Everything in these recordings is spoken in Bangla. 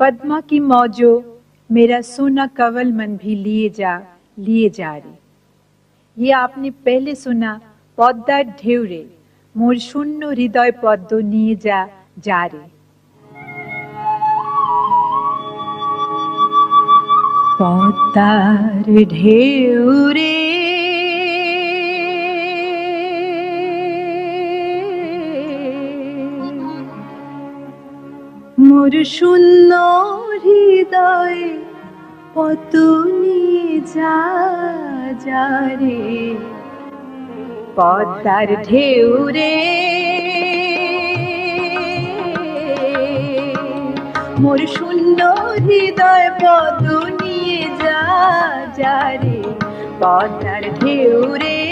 पद्मा की मौजो मेरा सोना कवल मन भी लिए जा लिए जा रे ये आपने पहले सुना পদ্মার ঢেউরে মোর শূন্য হৃদয় পদ্ম নিয়ে যা যা রে পদ্মার ঢেউরে মোর শূন্য হৃদয় পত নিয়ে যা যা রে পদ্মার ঢেউ রে মোর শূন্য হৃদয় পদ যা যা রে পদ্মার ঢেউ রে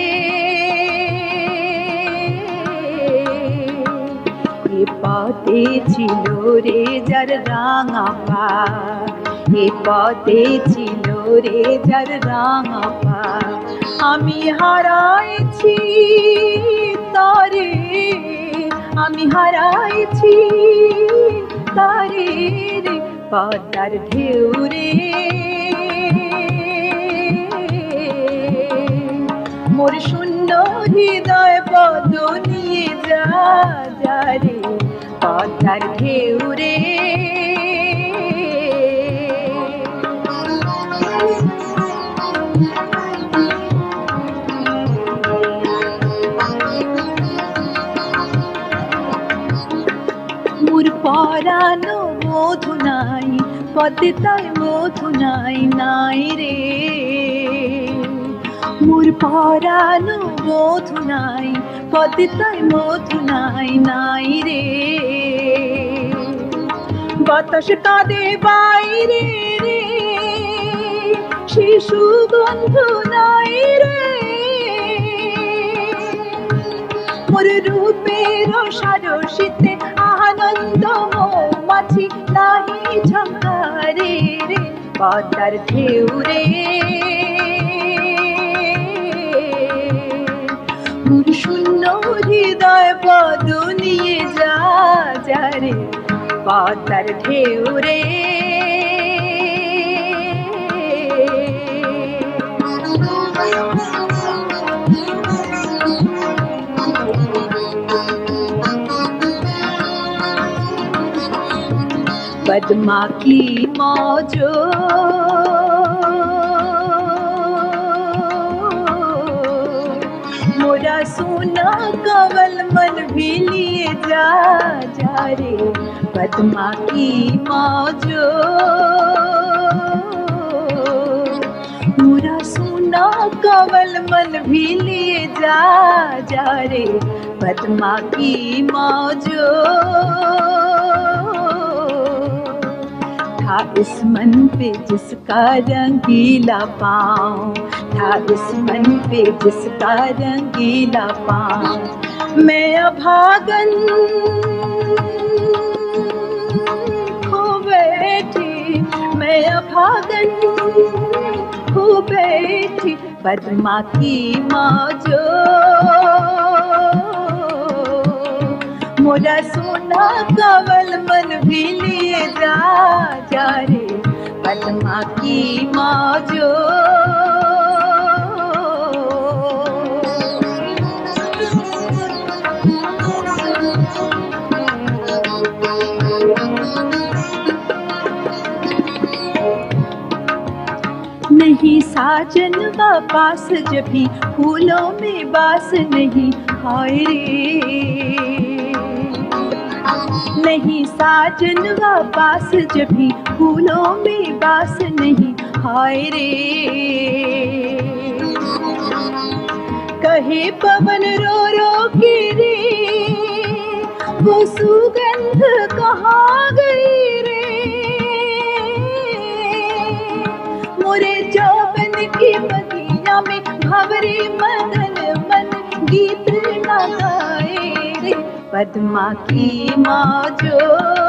ছিল রে যার রাঙা পা। এ পথে ছিল রে যার রাঙা পা। আমি হারাইছি তারে, আমি হারাইছি তারে রে, পদ্মার ঢেউ রে। মোর শূন্য হৃদয় পদ নিয়ে যা যা রে। পদ্মার ঢেউ রে মোর পরানো মধু নাই পদে তাই মধু নাই নাই রে। পরানো মধু নাই পদে তাই মধু নাই নাই রে। বাতাস কাঁদে বাইরে রে, শিশু বন্ধু নাই রে। মোর রূপের সারসিতে আনন্দ মৌমাছি নাহি ঝঙ্কারে রে পদ্মার ঢেউ রে পদ নিয়ে যা যা রে পদ্মার ঢেউ রে पद्मा की मौजो सोना कवल मन भी लिए जा जा रे पदमा की मौजो। पूरा सोना कवल मन भी लिए जा जा रे पदमा की मौजो। था इस मन पे जिसका रंगीला पाँव, था इस मन पे जिसका रंगीला पाँव। मैं अभागन खो बैठी, मैं अभागन खो बैठी पद्मा की मौजो। मोरा सोना, कवल मन भी लिए जा जा रे की मौजो। नहीं साजन व पास जब भी फूलों में बास नहीं हाय रे। नहीं, साजन व पास जब भी फूलों में बास नहीं। हाय रे। कहे पवन रो रो के रे। वो सुगंध कहाँ गई रे? मोरे जौबन की बगिया में भवरे मन पद्मा की मौजो